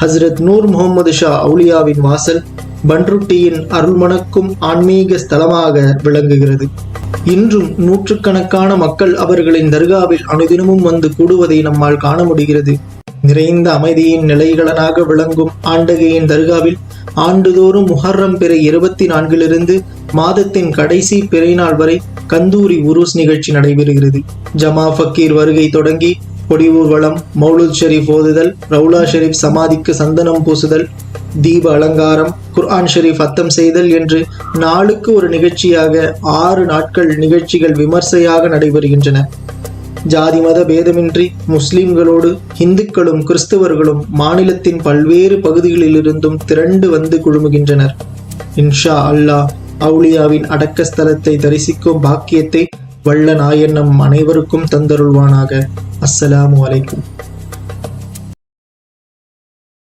ஹஸ்ரத் நூர் முகமது ஷா அவுலியாவின் வாசல் பன்ருட்டியின் அருள்மணக்கும் ஆன்மீக ஸ்தலமாக விளங்குகிறது. இன்றும் நூற்றுக்கணக்கான மக்கள் அவர்களின் தர்காவில் அனுதினமும் வந்து கூடுவதை நம்மால் காண முடிகிறது. நிறைந்த அமைதியின் நிலைகளனாக விளங்கும் ஆண்டகையின் தர்காவில் ஆண்டுதோறும் முஹர்ரம் பிறை இருபத்தி நான்கிலிருந்து மாதத்தின் கடைசி பிறை நாள் வரை கந்தூரி உருஸ் நிகழ்ச்சி நடைபெறுகிறது. ஜமா ஃபக்கீர் வருகை தொடங்கி கொடி ஊர்வலம் மௌலுத் ஷெரீப் ஓதுதல் ரவுலா ஷெரீப் சமாதிக்கு சந்தனம் பூசுதல் தீப அலங்காரம் குர்ஆன் ஷெரீப் அத்தம் செய்தல் என்று நாளுக்கு ஒரு நிகழ்ச்சியாக ஆறு நாட்கள் நிகழ்ச்சிகள் விமர்சையாக நடைபெறுகின்றன. ஜாதி மத பேதமின்றி முஸ்லிம்களோடு இந்துக்களும் கிறிஸ்தவர்களும் மாநிலத்தின் பல்வேறு பகுதிகளிலிருந்தும் திரண்டு வந்து குழுமுகின்றனர். இன்ஷா அல்லாஹ் அவுலியாவின் அடக்க ஸ்தலத்தை தரிசிக்கும் பாக்கியத்தை வல்ல நாயன் நம் அனைவருக்கும் தந்தருள்வானாக. அஸ்ஸலாமு அலைக்கும்.